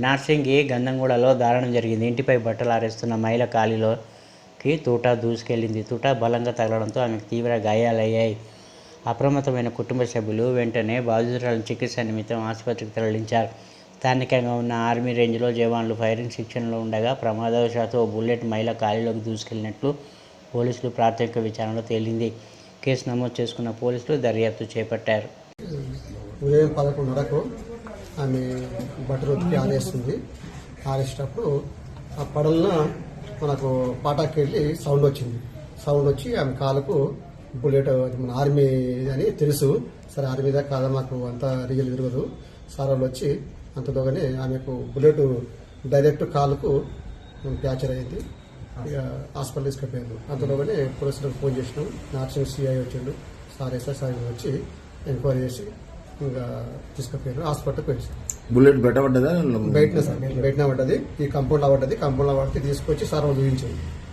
నర్సింగ్కి గంధంగూడలో దారుణం జరిగింది? ఇంటిపై బట్టలు ఆరేస్తున్న మహిళ కాలిలోకి తూటా దూసుకెళ్ళింది తూటా బలంగా తగలడంతో ఆమెకు తీవ్ర గాయాలయ్యాయి. అప్రమత్తమైన కుటుంబ సభ్యులు వెంటనే బాధితురాలను చికిత్స నిమిత్తం ఆసుపత్రికి తరలించారు. స్థానికంగా ఉన్న ఆర్మీ రేంజ్లో జవాన్లు ఫైరింగ్ శిక్షణలో ఉండగా ప్రమాదవశాత్తు ఓ బుల్లెట్ మహిళ కాలిలోకి దూసుకెళ్ళినట్లు పోలీసులు ప్రాథమిక విచారణలో తేలింది. కేసు నమోదు చేసుకున్న పోలీసులు దర్యాప్తు చేపట్టారు. ఉదయం పదకొండున్నరకు ఆమె బట్టర్ ఉతికి ఆరేస్తుంది ఆరేసేటప్పుడు ఆ పడలన మనకు పాటాకి వెళ్ళి సౌండ్ వచ్చింది. సౌండ్ వచ్చి ఆమె కాలుకు బుల్లెట్ మన ఆర్మీ అని తెలుసు. సరే ఆర్మీ దాకా కాదా మాకు అంత రియల్ తిరగదు సార్ వాళ్ళు వచ్చి అంత ఆమెకు బుల్లెట్ డైరెక్ట్ కాలుకు ప్యాచర్ అయింది. ఇక హాస్పిటల్ తీసుకుపోయారు అంతలోగానే పోలీసులకు ఫోన్ చేసినాం. నార్సింగ్ సిఐ వచ్చిండు. సార్ ఎస్ఎస్ఐ సార్ వచ్చి ఎంక్వైరీ చేసి ఇంకా తీసుకుపోయారు హాస్పిటల్కి బుల్లెట్ పెట్టబడ్డదా బయటనే సార్ బయటనే పడ్డది. ఈ కంపౌండ్లో పడ్డది. కంపౌండ్లో పడితే తీసుకొచ్చి సార్ చూపించారు.